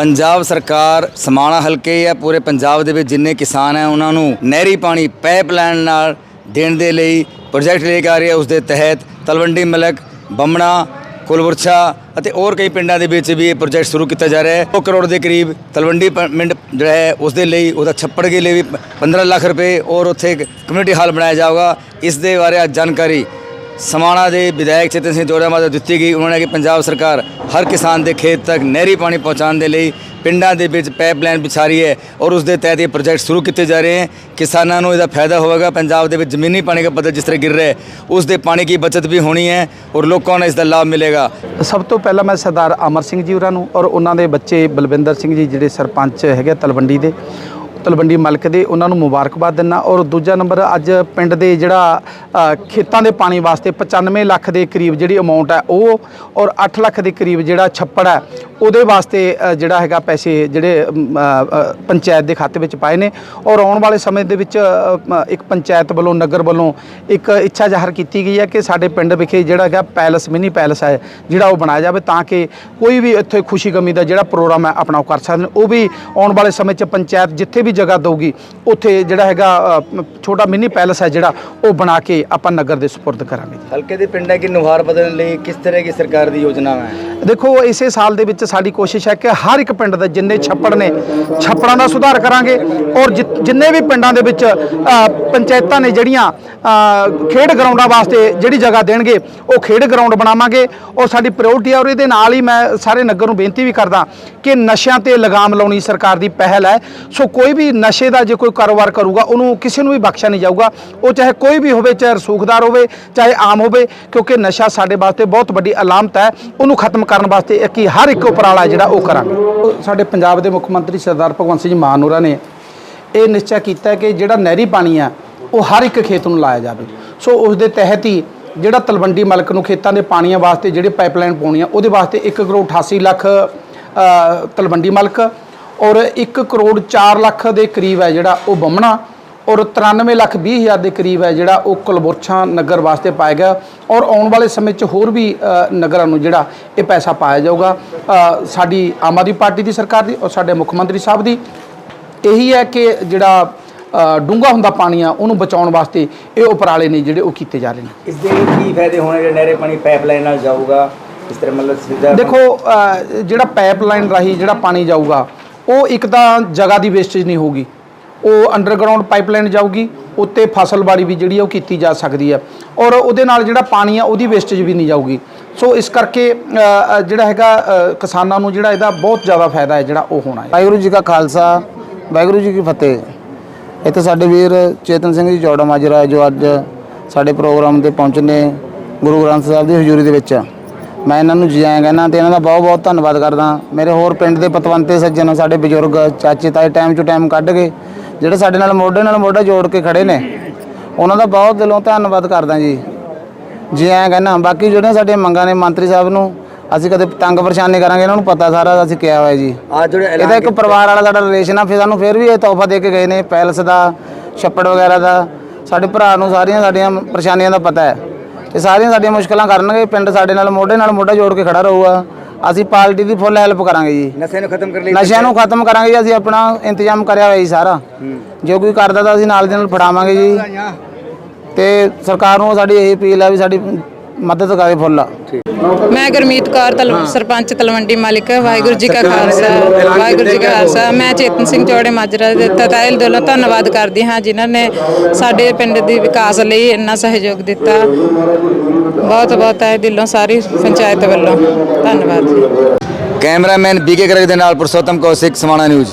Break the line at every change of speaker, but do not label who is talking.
ਪੰਜਾਬ ਸਰਕਾਰ ਸਮਾਣਾ ਹਲਕੇ ਜਾਂ ਪੂਰੇ ਪੰਜਾਬ ਦੇ ਵਿੱਚ ਜਿੰਨੇ ਕਿਸਾਨ ਹੈ ਉਹਨਾਂ ਨੂੰ ਨਹਿਰੀ ਪਾਣੀ ਪਾਈਪਲਾਈਨ ਨਾਲ ਦੇਣ ਦੇ ਲਈ ਪ੍ਰੋਜੈਕਟ ਲੈ ਕੇ ਆ ਰਹੀ ਹੈ ਉਸ ਦੇ ਤਹਿਤ ਤਲਵੰਡੀ ਮਲਕ, ਬੰਮਣਾ, ਕੁਲਵਰਛਾ ਅਤੇ ਹੋਰ ਕਈ ਪਿੰਡਾਂ ਦੇ ਵਿੱਚ ਵੀ ਇਹ ਪ੍ਰੋਜੈਕਟ ਸ਼ੁਰੂ ਕੀਤਾ ਜਾ ਰਿਹਾ ਹੈ। 2 ਕਰੋੜ ਦੇ ਕਰੀਬ ਤਲਵੰਡੀ ਪਿੰਡ ਜਿਹੜਾ ਹੈ ਉਸ ਦੇ ਲਈ ਉਹਦਾ ਛੱਪੜ ਦੇ ਲਈ ਵੀ 15 ਲੱਖ ਰੁਪਏ ਔਰ ਉੱਥੇ ਕਮਿਊਨਿਟੀ ਹਾਲ ਬਣਾਇਆ ਜਾਊਗਾ। ਇਸ ਦੇ ਬਾਰੇ ਅੱਜ ਜਾਣਕਾਰੀ ਸਮਾਣਾ ਦੇ ਵਿਧਾਇਕ ਚੇਤਨ ਸਿੰਘ ਜੋੜਾ ਮਾਤਾ ਦਿੱਤੀ ਗਈ, ਉਹਨਾਂ ਨੇ ਕਿ ਪੰਜਾਬ ਸਰਕਾਰ ਹਰ ਕਿਸਾਨ ਦੇ ਖੇਤ ਤੱਕ ਨਹਿਰੀ ਪਾਣੀ ਪਹੁੰਚਾਉਣ ਦੇ ਲਈ ਪਿੰਡਾਂ ਦੇ ਵਿੱਚ ਪਾਈਪਲਾਈਨ ਵਿਛਾ ਰਹੀ ਹੈ ਔਰ ਉਸ ਦੇ ਤਹਿਤ ਇਹ ਪ੍ਰੋਜੈਕਟ ਸ਼ੁਰੂ ਕੀਤੇ ਜਾ ਰਹੇ ਹਨ ਕਿਸਾਨਾਂ ਨੂੰ ਇਹਦਾ ਫਾਇਦਾ ਹੋਵੇਗਾ। ਪੰਜਾਬ ਦੇ ਵਿੱਚ ਜ਼ਮੀਨੀ ਪਾਣੀ ਦਾ ਪੱਧਰ ਜਿਸ ਤਰ੍ਹਾਂ ਗਿਰ ਰਿਹਾ ਹੈ ਉਸ ਦੇ ਪਾਣੀ ਦੀ ਬਚਤ ਵੀ ਹੋਣੀ ਹੈ ਔਰ ਲੋਕਾਂ ਨੂੰ ਇਸ ਦਾ ਲਾਭ ਮਿਲੇਗਾ।
ਸਭ ਤੋਂ ਪਹਿਲਾਂ ਮੈਂ ਸਰਦਾਰ ਅਮਰ ਸਿੰਘ ਜੀ ਉਹਨਾਂ ਨੂੰ ਔਰ ਉਹਨਾਂ ਦੇ ਬੱਚੇ ਬਲਵਿੰਦਰ ਸਿੰਘ ਜੀ, ਜਿਹੜੇ ਸਰਪੰਚ ਹੈਗੇ ਤਲਵੰਡੀ ਦੇ ਤਲਵੰਡੀ ਮਲਕ ਦੇ ਉਹਨਾਂ ਨੂੰ ਮੁਬਾਰਕਬਾਦ ਦਿੰਦਾ ਔਰ ਦੂਜਾ ਨੰਬਰ, ਅੱਜ ਪਿੰਡ ਦੇ ਜਿਹੜਾ ਖੇਤਾਂ ਦੇ ਪਾਣੀ ਵਾਸਤੇ 95 ਲੱਖ ਦੇ ਕਰੀਬ ਜਿਹੜੀ ਅਮਾਉਂਟ ਹੈ ਉਹ, ਔਰ 8 ਲੱਖ ਦੇ ਕਰੀਬ ਜਿਹੜਾ ਛੱਪੜ ਹੈ, ਉਹਦੇ ਵਾਸਤੇ ਜਿਹੜਾ ਹੈਗਾ ਪੈਸੇ ਜਿਹੜੇ ਪੰਚਾਇਤ ਦੇ ਖਾਤੇ ਵਿੱਚ ਪਾਏ ਨੇ। ਔਰ ਆਉਣ ਵਾਲੇ ਸਮੇਂ ਦੇ ਵਿੱਚ ਇੱਕ ਪੰਚਾਇਤ ਵੱਲੋਂ, ਨਗਰ ਵੱਲੋਂ ਇੱਕ ਇੱਛਾ ਜ਼ਾਹਰ ਕੀਤੀ ਗਈ ਹੈ ਕਿ ਸਾਡੇ ਪਿੰਡ ਵਿਖੇ ਜਿਹੜਾ ਹੈਗਾ ਪੈਲਸ, ਮਿਨੀ ਪੈਲਸ ਹੈ, ਜਿਹੜਾ ਉਹ ਬਣਾਇਆ ਜਾਵੇ ਤਾਂ ਕਿ ਕੋਈ ਵੀ ਇੱਥੇ ਖੁਸ਼ੀ ਗਮੀ ਦਾ ਜਿਹੜਾ ਪ੍ਰੋਗਰਾਮ ਹੈ, ਆਪਣਾ ਉਹ ਕਰ ਸਕਦੇ ਉਹ ਵੀ ਆਉਣ ਵਾਲੇ ਸਮੇਂ 'ਚ ਪੰਚਾਇਤ ਜਿੱਥੇ ਵੀ ਜਗ੍ਹਾ ਦਊਗੀ। ਉੱਥੇ ਜਿਹੜਾ ਹੈਗਾ ਛੋਟਾ ਮਿਨੀ ਪੈਲਸ ਹੈ ਜਿਹੜਾ ਉਹ ਬਣਾ ਕੇ ਆਪਾਂ ਨਗਰ ਦੇ ਸਪੁਰਦ ਕਰਾਂਗੇ
ਹਲਕੇ ਦੇ ਪਿੰਡਾਂ ਦੀ ਨੁਹਾਰ ਬਦਲਣ ਲਈ ਕਿਸ ਤਰ੍ਹਾਂ ਦੀ ਸਰਕਾਰ ਦੀ ਯੋਜਨਾ ਹੈ?
ਦੇਖੋ ਇਸੇ ਸਾਲ ਦੇ ਵਿੱਚ ਸਾਡੀ ਕੋਸ਼ਿਸ਼ ਹੈ ਕਿ ਹਰ ਇੱਕ ਪਿੰਡ ਦੇ ਜਿੰਨੇ ਛੱਪੜ ਨੇ ਛੱਪੜਾਂ ਦਾ ਸੁਧਾਰ ਕਰਾਂਗੇ ਔਰ ਜਿੰਨੇ ਵੀ ਪਿੰਡਾਂ ਦੇ ਵਿੱਚ ਪੰਚਾਇਤਾਂ ਨੇ ਜਿਹੜੀਆਂ ਖੇਡ ਗਰਾਊਂਡਾਂ ਵਾਸਤੇ ਜਿਹੜੀ ਜਗ੍ਹਾ ਦੇਣਗੇ, ਉਹ ਖੇਡ ਗਰਾਊਂਡ ਬਣਾਵਾਂਗੇ। ਔਰ ਸਾਡੀ ਪ੍ਰਾਇੋਰਟੀ ਹੈ ਔਰ ਇਹਦੇ ਨਾਲ ਹੀ ਮੈਂ ਸਾਰੇ ਨਗਰ ਨੂੰ ਬੇਨਤੀ ਵੀ ਕਰਦਾ ਕਿ ਨਸ਼ਿਆਂ ਤੇ ਲਗਾਮ ਲਾਉਣੀ ਸਰਕਾਰ ਦੀ ਪਹਿਲ ਹੈ। ਸੋ ਕੋਈ ਵੀ ਨਸ਼ੇ ਦਾ ਜੇ ਕੋਈ ਕਾਰੋਬਾਰ ਕਰੂਗਾ, ਉਹਨੂੰ ਕਿਸੇ ਨੂੰ ਵੀ ਬਖਸ਼ਿਆ ਨਹੀਂ ਜਾਊਗਾ। ਉਹ ਚਾਹੇ ਕੋਈ ਵੀ ਹੋਵੇ, ਚਾਹੇ ਰਸੂਖਦਾਰ ਹੋਵੇ, ਚਾਹੇ ਆਮ ਹੋਵੇ, ਕਿਉਂਕਿ ਨਸ਼ਾ ਸਾਡੇ ਵਾਸਤੇ ਬਹੁਤ ਵੱਡੀ ਅਲਾਮਤ ਹੈ। ਉਹਨੂੰ ਖਤਮ ਕਰਨ ਵਾਸਤੇ ਇੱਕ ਹਰ ਇੱਕ ਉਪਰਾਲਾ ਜਿਹੜਾ ਉਹ ਕਰਾਂਗੇ। ਉਹ ਸਾਡੇ ਪੰਜਾਬ ਦੇ ਮੁੱਖ ਮੰਤਰੀ ਸਰਦਾਰ ਭਗਵੰਤ ਸਿੰਘ ਮਾਨ ਹੋਰਾਂ ਨੇ ਇਹ ਨਿਸ਼ਚੈ ਕੀਤਾ ਕਿ ਜਿਹੜਾ ਨਹਿਰੀ ਪਾਣੀ ਆ ਉਹ ਹਰ ਇੱਕ ਖੇਤ ਨੂੰ ਲਾਇਆ ਜਾਵੇ। ਸੋ ਉਸ ਦੇ ਤਹਿਤ ਹੀ ਜਿਹੜਾ ਤਲਵੰਡੀ ਮਲਕ ਨੂੰ ਖੇਤਾਂ ਦੇ ਪਾਣੀਆਂ ਵਾਸਤੇ ਜਿਹੜੇ ਪਾਈਪਲਾਈਨ ਪਾਉਣੀ ਆ ਉਹਦੇ ਵਾਸਤੇ 1 ਕਰੋੜ 88 ਲੱਖ ਤਲਵੰਡੀ ਮਲਕ ਔਰ 1 ਕਰੋੜ 4 ਲੱਖ ਦੇ ਕਰੀਬ ਹੈ ਜਿਹੜਾ ਉਹ ਬੰਮਣਾ ਔਰ 93 ਲੱਖ 20 ਹਜ਼ਾਰ ਦੇ ਕਰੀਬ ਹੈ ਜਿਹੜਾ ਉਹ ਕੁਲਬੁਰਛਾਂ ਨਗਰ ਵਾਸਤੇ ਪਾਇਆ ਗਿਆ ਔਰ ਆਉਣ ਵਾਲੇ ਸਮੇਂ 'ਚ ਹੋਰ ਵੀ ਨਗਰਾਂ ਨੂੰ ਜਿਹੜਾ ਇਹ ਪੈਸਾ ਪਾਇਆ ਜਾਊਗਾ। ਸਾਡੀ ਆਮ ਆਦਮੀ ਪਾਰਟੀ ਦੀ ਸਰਕਾਰ ਦੀ ਔਰ ਸਾਡੇ ਮੁੱਖ ਮੰਤਰੀ ਸਾਹਿਬ ਦੀ। ਇਹੀ ਹੈ ਕਿ ਜਿਹੜਾ ਡੂੰਗਾ ਹੁੰਦਾ ਪਾਣੀ ਆ ਉਹਨੂੰ ਬਚਾਉਣ ਵਾਸਤੇ ਇਹ ਉਪਰਾਲੇ ਨੇ ਜਿਹੜੇ ਉਹ ਕੀਤੇ ਜਾ ਰਹੇ ਨੇ।
ਇਸ ਦੇ ਕੀ ਫਾਇਦੇ ਹੋਣੇ ਜਿਹੜੇ ਨਹਿਰੇ ਪਾਣੀ ਪਾਈਪਲਾਈਨ ਨਾਲ ਜਾਊਗਾ? ਇਸ ਤਰ੍ਹਾਂ ਮਤਲਬ ਸਿੱਧਾ
ਦੇਖੋ ਜਿਹੜਾ ਪਾਈਪਲਾਈਨ ਰਾਹੀਂ ਜਿਹੜਾ ਪਾਣੀ ਜਾਊਗਾ ਉਹ ਇੱਕ ਤਾਂ ਜਗ੍ਹਾ ਦੀ ਵੇਸਟੇਜ ਨਹੀਂ ਹੋਊਗੀ। ਉਹ ਅੰਡਰਗਰਾਉਂਡ ਪਾਈਪਲਾਈਨ ਜਾਊਗੀ ਉੱਤੇ ਫਸਲਬਾੜੀ ਵੀ ਜਿਹੜੀ ਆ ਉਹ ਕੀਤੀ ਜਾ ਸਕਦੀ ਹੈ ਔਰ ਉਹਦੇ ਨਾਲ ਜਿਹੜਾ ਪਾਣੀ ਆ ਉਹਦੀ ਵੇਸਟੇਜ ਵੀ ਨਹੀਂ ਜਾਊਗੀ। ਸੋ ਇਸ ਕਰਕੇ ਜਿਹੜਾ ਹੈਗਾ ਕਿਸਾਨਾਂ ਨੂੰ ਜਿਹੜਾ ਇਹਦਾ ਬਹੁਤ ਜ਼ਿਆਦਾ ਫਾਇਦਾ ਹੈ ਜਿਹੜਾ ਉਹ ਹੋਣਾ ਹੈ।
ਵਾਹਿਗੁਰੂ ਜੀ ਕਾ ਖਾਲਸਾ ਵਾਹਿਗੁਰੂ ਜੀ ਕੀ ਫਤਿਹ। ਇੱਥੇ ਸਾਡੇ ਵੀਰ ਚੇਤਨ ਸਿੰਘ ਜੀ ਜੋੜਾ ਮਾਜਰਾ ਜੋ ਅੱਜ ਸਾਡੇ ਪ੍ਰੋਗਰਾਮ ਤੇ ਪਹੁੰਚੇ ਨੇ ਗੁਰੂ ਗ੍ਰੰਥ ਸਾਹਿਬ ਦੀ ਹਜ਼ੂਰੀ ਦੇ ਵਿੱਚ। ਮੈਂ ਇਹਨਾਂ ਨੂੰ ਜੀ ਆਇਆਂ ਕਹਿੰਦਾ ਤੇ ਇਹਨਾਂ ਦਾ ਬਹੁਤ ਬਹੁਤ ਧੰਨਵਾਦ ਕਰਦਾ। ਮੇਰੇ ਹੋਰ ਪਿੰਡ ਦੇ ਪਤਵੰਤੇ ਸੱਜਣ ਸਾਡੇ ਬਜ਼ੁਰਗ ਚਾਚੇ ਤਾਏ ਟਾਈਮ ਟੂ ਟਾਈਮ ਕੱਢ ਕੇ, ਜਿਹੜੇ ਸਾਡੇ ਨਾਲ ਮੋਢੇ ਨਾਲ ਮੋਢਾ ਜੋੜ ਕੇ ਖੜੇ ਨੇ, ਉਹਨਾਂ ਦਾ ਬਹੁਤ ਦਿਲੋਂ ਧੰਨਵਾਦ ਕਰਦਾ ਜੀ। ਜੀ ਐਂ ਕਹਿੰਦਾ, ਬਾਕੀ ਜਿਹੜੀਆਂ ਸਾਡੀਆਂ ਮੰਗਾਂ ਨੇ ਮੰਤਰੀ ਸਾਹਿਬ ਨੂੰ ਅਸੀਂ ਕਦੇ ਤੰਗ ਪਰੇਸ਼ਾਨ ਨਹੀਂ ਕਰਾਂਗੇ ਇਹਨਾਂ ਨੂੰ ਪਤਾ ਸਾਰਾ ਅਸੀਂ ਕਿਹਾ ਹੋਇਆ ਜੀ।
ਆ ਜਿਹੜੇ
ਇਹਦਾ
ਐਲਾਨ
ਇੱਕ ਪਰਿਵਾਰ ਵਾਲਾ ਸਾਡਾ ਰਿਲੇਸ਼ਨ ਆ ਫਿਰ ਸਾਨੂੰ ਫਿਰ ਵੀ ਇਹ ਤੋਹਫਾ ਦੇ ਕੇ ਗਏ ਨੇ ਪੈਲਸ ਦਾ ਛੱਪੜ ਵਗੈਰਾ ਦਾ। ਸਾਡੇ ਭਰਾ ਨੂੰ ਸਾਰੀਆਂ ਸਾਡੀਆਂ ਪਰੇਸ਼ਾਨੀਆਂ ਦਾ ਪਤਾ ਹੈ। ਤੇ ਸਾਰੀਆਂ ਸਾਡੀਆਂ ਮੁਸ਼ਕਲਾਂ ਕਰਨਗੇ ਪਿੰਡ ਸਾਡੇ ਨਾਲ ਮੋਢੇ ਨਾਲ ਮੋਢਾ ਜੋੜ ਕੇ ਖੜਾ ਰਹੂਗਾ। ਅਸੀਂ ਪਾਰਟੀ ਦੀ ਫੁੱਲ ਹੈਲਪ ਕਰਾਂਗੇ ਜੀ।
ਨਸ਼ੇ ਨੂੰ ਖਤਮ ਕਰਨ ਲਈ
ਨਸ਼ਿਆਂ ਨੂੰ ਖਤਮ ਕਰਾਂਗੇ ਜੀ ਅਸੀਂ ਆਪਣਾ ਇੰਤਜ਼ਾਮ ਕਰਿਆ ਹੋਇਆ ਜੀ ਸਾਰਾ। ਜੋ ਕੋਈ ਕਰਦਾ ਤਾਂ ਅਸੀਂ ਨਾਲ ਦੇ ਨਾਲ ਫੜਾਵਾਂਗੇ ਜੀ। ਤੇ ਸਰਕਾਰ ਨੂੰ ਸਾਡੀ ਇਹ ਅਪੀਲ ਹੈ ਵੀ ਸਾਡੀ ਮਦਦ ਕਰੇ ਫੁੱਲ।
ਮੈਂ ਗੁਰਮੀਤ ਕੌਰ ਤਲ ਸਰਪੰਚ ਤਲਵੰਡੀ ਮਾਲਿਕ ਵਾਹਿਗੁਰੂ ਜੀ ਕਾ ਖਾਲਸਾ ਵਾਹਿਗੁਰੂ ਜੀ ਕਾ ਖਾਲਸਾ। ਮੈਂ ਚੇਤਨ ਸਿੰਘ ਚੌੜੇ ਮਾਜਰਾ ਦੇ ਤਹਿ ਦਿਲੋਂ ਧੰਨਵਾਦ ਕਰਦੀ ਹਾਂ ਜਿਨ੍ਹਾਂ ਨੇ ਸਾਡੇ ਪਿੰਡ ਦੇ ਵਿਕਾਸ ਲਈ ਇੰਨਾ ਸਹਿਯੋਗ ਦਿੱਤਾ। ਬਹੁਤ ਬਹੁਤ ਤਹਿ ਦਿਲੋਂ ਸਾਰੀ ਪੰਚਾਇਤ ਵੱਲੋਂ। ਧੰਨਵਾਦ
ਕੈਮਰਾਮੈਨ ਬੀਕੇ ਕਰਕ ਦੇ ਨਾਲ ਪੁਰਸ਼ੋਤਮ ਕੌਸ਼ਿਕ ਸਮਾਣਾ ਨਿਊਜ਼।